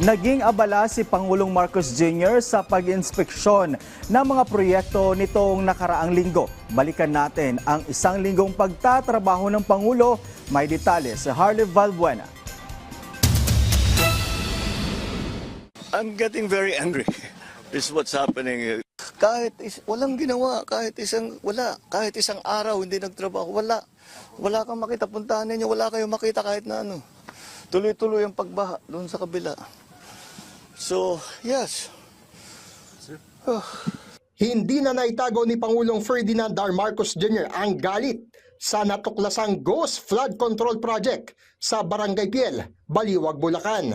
Naging abala si Pangulong Marcos Jr. sa pag-inspeksyon ng mga proyekto nitong nakaraang linggo. Balikan natin ang isang linggong pagtatrabaho ng Pangulo. May detalye sa Harley Valbuena. I'm getting very angry. This is what's happening. Kahit is, walang ginawa, kahit isang wala, kahit isang araw hindi nagtrabaho, wala. Wala kang makita puntahan ninyo, wala kayong makita kahit na ano. Tuloy-tuloy ang pagbaha doon sa kabila. So, yes. Hindi na naitago ni Pangulong Ferdinand R. Marcos Jr. ang galit sa natuklasang Ghost Flood Control Project sa Barangay Piel, Baliwag, Bulacan.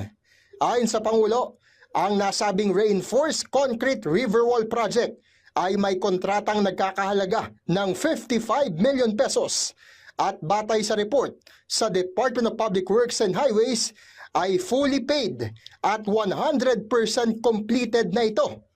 Ayon sa Pangulo, ang nasabing Reinforced Concrete River Wall Project ay may kontratang nagkakahalaga ng 55 million pesos at batay sa report sa Department of Public Works and Highways ay fully paid at 100% completed na ito.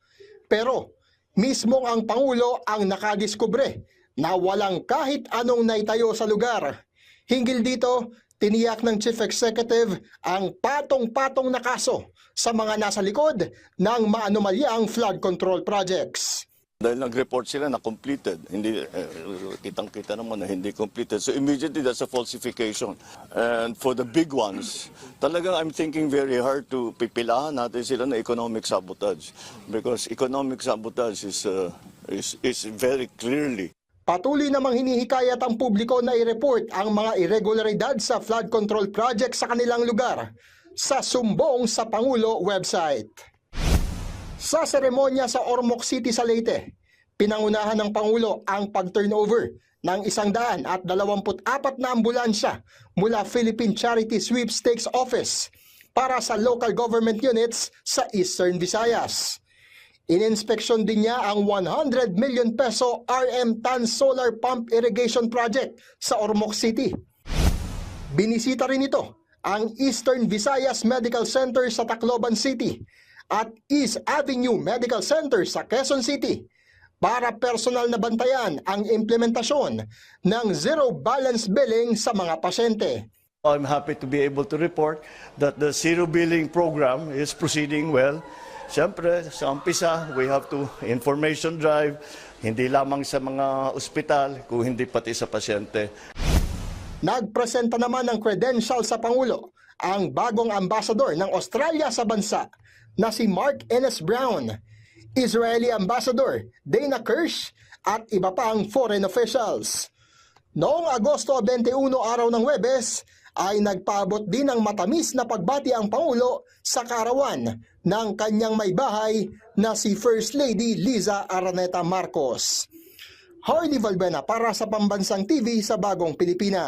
Pero mismo ang Pangulo ang nakadiskubre na walang kahit anong naitayo sa lugar. Hinggil dito, tiniyak ng Chief Executive ang patong-patong na kaso sa mga nasa likod ng maanomalyang flood control projects. Dahil nag-report sila na completed, hindi eh, kitang-kita naman na hindi completed. So immediately that's a falsification. And for the big ones, talagang I'm thinking very hard to pipilahan natin sila na economic sabotage because economic sabotage is uh, is is very clearly Patuloy namang hinihikayat ang publiko na i-report ang mga irregularidad sa flood control project sa kanilang lugar sa Sumbong sa Pangulo website. Sa seremonya sa Ormoc City sa Leyte, pinangunahan ng Pangulo ang pag-turnover ng isang daan at dalawamput apat na ambulansya mula Philippine Charity Sweepstakes Office para sa local government units sa Eastern Visayas. Ininspeksyon din niya ang 100 million peso RM Tan Solar Pump Irrigation Project sa Ormoc City. Binisita rin ito ang Eastern Visayas Medical Center sa Tacloban City at East Avenue Medical Center sa Quezon City para personal na bantayan ang implementasyon ng zero balance billing sa mga pasyente. I'm happy to be able to report that the zero billing program is proceeding well. Siyempre, sa umpisa, we have to information drive, hindi lamang sa mga ospital, kung hindi pati sa pasyente. Nagpresenta naman ng credential sa Pangulo ang bagong ambassador ng Australia sa bansa na si Mark Ennis Brown, Israeli Ambassador Dana Kirsch at iba pang foreign officials. Noong Agosto 21 araw ng Webes ay nagpaabot din ng matamis na pagbati ang Pangulo sa karawan ng kanyang may bahay na si First Lady Liza Araneta Marcos. Harley Valbena para sa Pambansang TV sa Bagong Pilipinas.